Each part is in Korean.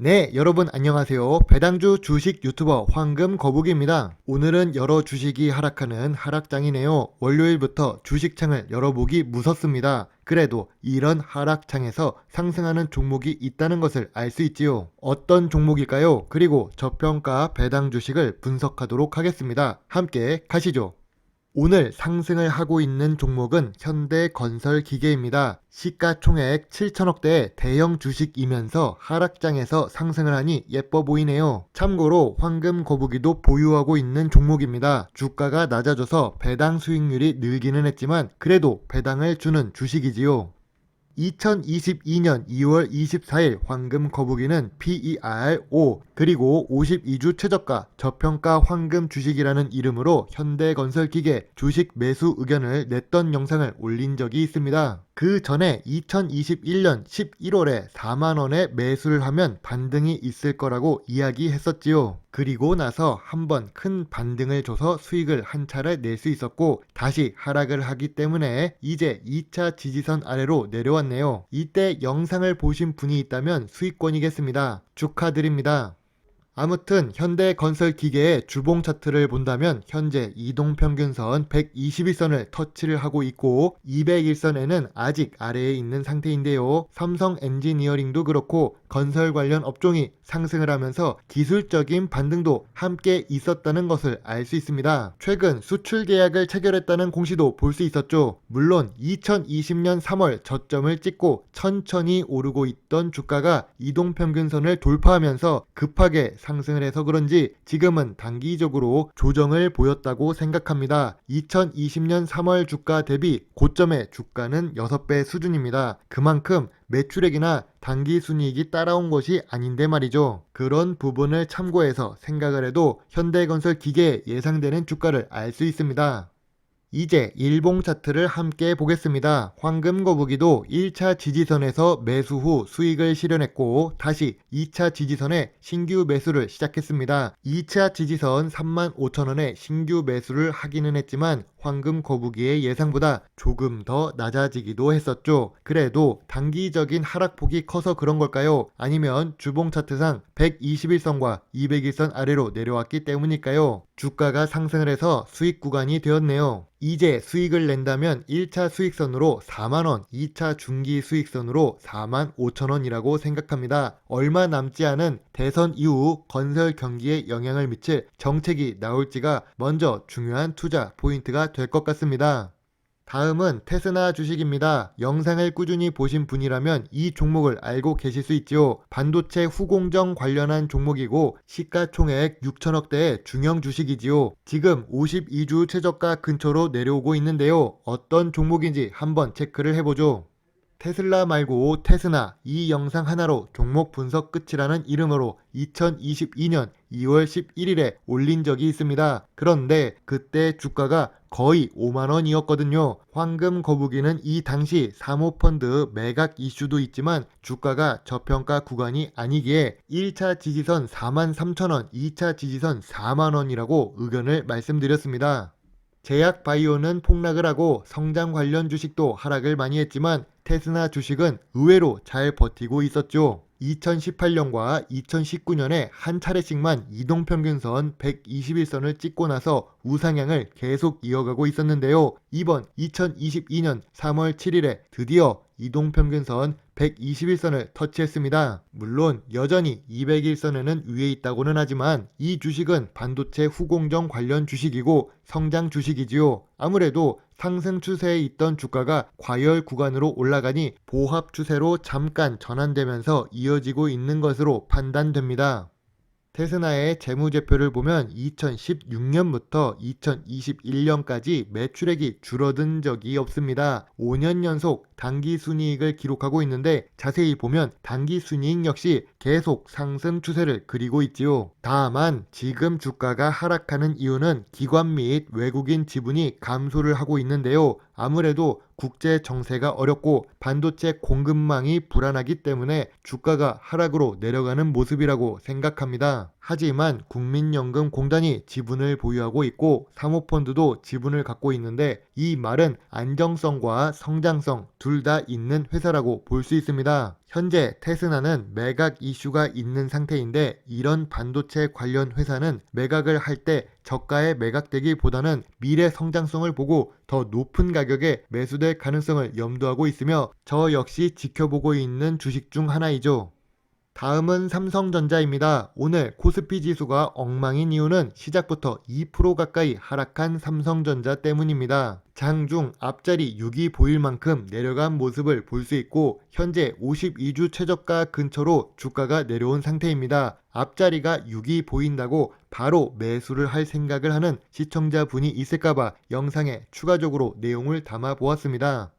네, 여러분 안녕하세요. 배당주 주식 유튜버 황금 거북입니다. 오늘은 여러 주식이 하락하는 하락장이네요. 월요일부터 주식창을 열어보기 무섭습니다. 그래도 이런 하락창에서 상승하는 종목이 있다는 것을 알 수 있지요. 어떤 종목일까요? 그리고 저평가 배당 주식을 분석하도록 하겠습니다. 함께 가시죠. 오늘 상승을 하고 있는 종목은 현대건설기계입니다. 시가총액 7천억대의 대형 주식이면서 하락장에서 상승을 하니 예뻐 보이네요. 참고로 황금 거북이도 보유하고 있는 종목입니다. 주가가 낮아져서 배당 수익률이 늘기는 했지만 그래도 배당을 주는 주식이지요. 2022년 2월 24일 황금 거북이는 PER 5 그리고 52주 최저가 저평가 황금 주식이라는 이름으로 현대건설기계 주식 매수 의견을 냈던 영상을 올린 적이 있습니다. 그 전에 2021년 11월에 4만원에 매수를 하면 반등이 있을 거라고 이야기했었지요. 그리고 나서 한번 큰 반등을 줘서 수익을 한 차례 낼 수 있었고 다시 하락을 하기 때문에 이제 2차 지지선 아래로 내려왔네요. 이때 영상을 보신 분이 있다면 수익권이겠습니다. 축하드립니다. 아무튼 현대 건설 기계의 주봉 차트를 본다면 현재 이동 평균선 121선을 터치를 하고 있고 201선에는 아직 아래에 있는 상태인데요. 삼성 엔지니어링도 그렇고 건설 관련 업종이 상승을 하면서 기술적인 반등도 함께 있었다는 것을 알 수 있습니다. 최근 수출 계약을 체결했다는 공시도 볼 수 있었죠. 물론 2020년 3월 저점을 찍고 천천히 오르고 있던 주가가 이동 평균선을 돌파하면서 급하게 상승을 해서 그런지 지금은 단기적으로 조정을 보였다고 생각합니다. 2020년 3월 주가 대비 고점의 주가는 6배 수준입니다. 그만큼 매출액이나 단기 순이익이 따라온 것이 아닌데 말이죠. 그런 부분을 참고해서 생각을 해도 현대건설 기계에 예상되는 주가를 알 수 있습니다. 이제 일봉 차트를 함께 보겠습니다. 황금 거북이도 1차 지지선에서 매수 후 수익을 실현했고 다시 2차 지지선에 신규 매수를 시작했습니다. 2차 지지선 35,000원에 신규 매수를 하기는 했지만 황금 거북이의 예상보다 조금 더 낮아지기도 했었죠. 그래도 단기적인 하락폭이 커서 그런 걸까요? 아니면 주봉 차트상 121선과 201선 아래로 내려왔기 때문일까요? 주가가 상승을 해서 수익 구간이 되었네요. 이제 수익을 낸다면 1차 수익선으로 4만원, 2차 중기 수익선으로 4만 5천원이라고 생각합니다. 얼마 남지 않은 대선 이후 건설 경기에 영향을 미칠 정책이 나올지가 먼저 중요한 투자 포인트 가 될 것 같습니다. 다음은 테스나 주식입니다. 영상을 꾸준히 보신 분이라면 이 종목을 알고 계실 수 있지요. 반도체 후공정 관련한 종목이고 시가총액 6천억대의 중형 주식이지요. 지금 52주 최저가 근처로 내려오고 있는데요. 어떤 종목인지 한번 체크를 해보죠. 테슬라 말고 테스나 이 영상 하나로 종목 분석 끝이라는 이름으로 2022년 2월 11일에 올린 적이 있습니다. 그런데 그때 주가가 거의 5만원이었거든요. 황금 거북이는 이 당시 사모펀드 매각 이슈도 있지만 주가가 저평가 구간이 아니기에 1차 지지선 4만 3천원, 2차 지지선 4만원이라고 의견을 말씀드렸습니다. 제약 바이오는 폭락을 하고 성장 관련 주식도 하락을 많이 했지만 테스나 주식은 의외로 잘 버티고 있었죠. 2018년과 2019년에 한 차례씩만 이동평균선 121선을 찍고 나서 우상향을 계속 이어가고 있었는데요. 이번 2022년 3월 7일에 드디어 이동평균선 121선을 터치했습니다. 물론 여전히 201선에는 위에 있다고는 하지만 이 주식은 반도체 후공정 관련 주식이고 성장 주식이지요. 아무래도 상승 추세에 있던 주가가 과열 구간으로 올라가니 보합 추세로 잠깐 전환되면서 이어지고 있는 것으로 판단됩니다. 테스나의 재무제표를 보면 2016년부터 2021년까지 매출액이 줄어든 적이 없습니다. 5년 연속 단기 순이익을 기록하고 있는데 자세히 보면 단기 순이익 역시 계속 상승 추세를 그리고 있지요. 다만 지금 주가가 하락하는 이유는 기관 및 외국인 지분이 감소를 하고 있는데요. 아무래도 국제 정세가 어렵고 반도체 공급망이 불안하기 때문에 주가가 하락으로 내려가는 모습이라고 생각합니다. 하지만 국민연금공단이 지분을 보유하고 있고 사모펀드도 지분을 갖고 있는데 이 말은 안정성과 성장성 두둘 다 있는 회사라고 볼 수 있습니다. 현재 테스나는 매각 이슈가 있는 상태인데 이런 반도체 관련 회사는 매각을 할 때 저가에 매각되기보다는 미래 성장성을 보고 더 높은 가격에 매수될 가능성을 염두하고 있으며 저 역시 지켜보고 있는 주식 중 하나이죠. 다음은 삼성전자입니다. 오늘 코스피 지수가 엉망인 이유는 시작부터 2% 가까이 하락한 삼성전자 때문입니다. 장중 앞자리 6이 보일 만큼 내려간 모습을 볼 수 있고 현재 52주 최저가 근처로 주가가 내려온 상태입니다. 앞자리가 6이 보인다고 바로 매수를 할 생각을 하는 시청자분이 있을까봐 영상에 추가적으로 내용을 담아 보았습니다.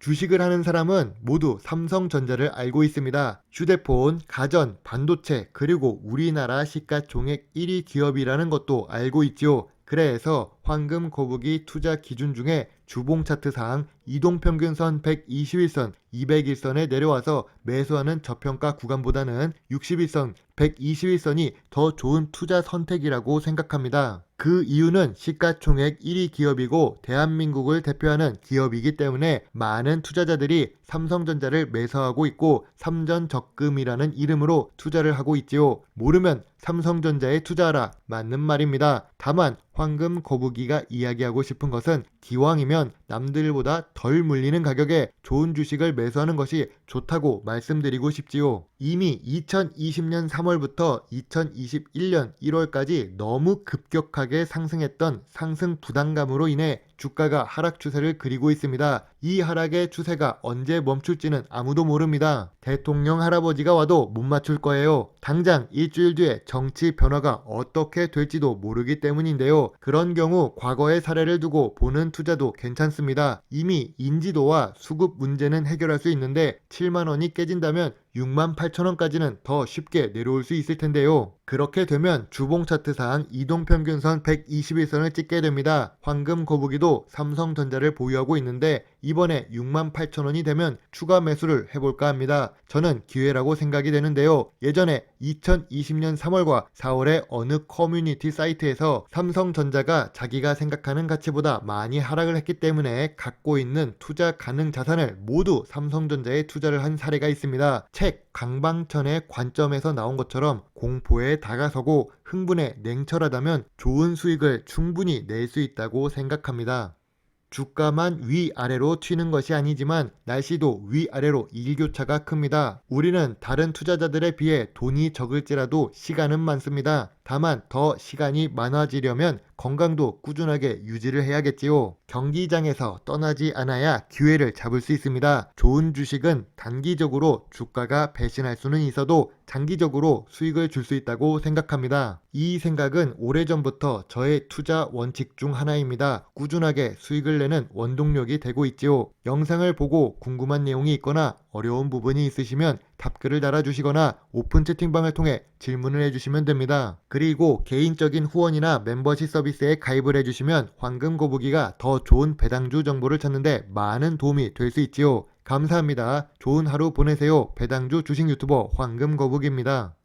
주식을 하는 사람은 모두 삼성전자를 알고 있습니다. 휴대폰, 가전, 반도체, 그리고 우리나라 시가총액 1위 기업이라는 것도 알고 있죠. 그래서 황금 거북이 투자 기준 중에 주봉 차트상 이동평균선 121선, 201선에 내려와서 매수하는 저평가 구간보다는 61선, 121선이 더 좋은 투자 선택이라고 생각합니다. 그 이유는 시가총액 1위 기업이고 대한민국을 대표하는 기업이기 때문에 많은 투자자들이 삼성전자를 매수하고 있고 삼전 적금이라는 이름으로 투자를 하고 있지요. 모르면 삼성전자에 투자하라 맞는 말입니다. 다만 황금 거북이 가 이야기하고 싶은 것은 기왕이면 남들보다 덜 물리는 가격에 좋은 주식을 매수하는 것이 좋다고 말씀드리고 싶지요. 이미 2020년 3월부터 2021년 1월까지 너무 급격하게 상승했던 상승 부담감으로 인해 주가가 하락 추세를 그리고 있습니다. 이 하락의 추세가 언제 멈출지는 아무도 모릅니다. 대통령 할아버지가 와도 못 맞출 거예요. 당장 일주일 뒤에 정치 변화가 어떻게 될지도 모르기 때문인데요. 그런 경우 과거의 사례를 두고 보는 투자도 괜찮습니다. 이미 인지도와 수급 문제는 해결할 수 있는데 7만 원이 깨진다면 6만 8천 원까지는 더 쉽게 내려올 수 있을 텐데요. 그렇게 되면 주봉 차트상 이동평균선 121선을 찍게 됩니다. 황금 거북이도 삼성전자를 보유하고 있는데 이번에 6만 8천 원이 되면 추가 매수를 해볼까 합니다. 저는 기회라고 생각이 되는데요. 예전에 2020년 3월과 4월에 어느 커뮤니티 사이트에서 삼성전자가 자기가 생각하는 가치보다 많이 하락을 했기 때문에 갖고 있는 투자 가능 자산을 모두 삼성전자에 투자를 한 사례가 있습니다. 책 강방천의 관점에서 나온 것처럼 공포에 다가서고 흥분에 냉철하다면 좋은 수익을 충분히 낼 수 있다고 생각합니다. 주가만 위아래로 튀는 것이 아니지만 날씨도 위아래로 일교차가 큽니다. 우리는 다른 투자자들에 비해 돈이 적을지라도 시간은 많습니다. 다만 더 시간이 많아지려면 건강도 꾸준하게 유지를 해야겠지요. 경기장에서 떠나지 않아야 기회를 잡을 수 있습니다. 좋은 주식은 단기적으로 주가가 배신할 수는 있어도 장기적으로 수익을 줄 수 있다고 생각합니다. 이 생각은 오래전부터 저의 투자 원칙 중 하나입니다. 꾸준하게 수익을 내는 원동력이 되고 있지요. 영상을 보고 궁금한 내용이 있거나 어려운 부분이 있으시면 답글을 달아주시거나 오픈 채팅방을 통해 질문을 해주시면 됩니다. 그리고 개인적인 후원이나 멤버십 서비스에 가입을 해주시면 황금 거북이가 더 좋은 배당주 정보를 찾는데 많은 도움이 될 수 있지요. 감사합니다. 좋은 하루 보내세요. 배당주 주식 유튜버 황금 거북입니다.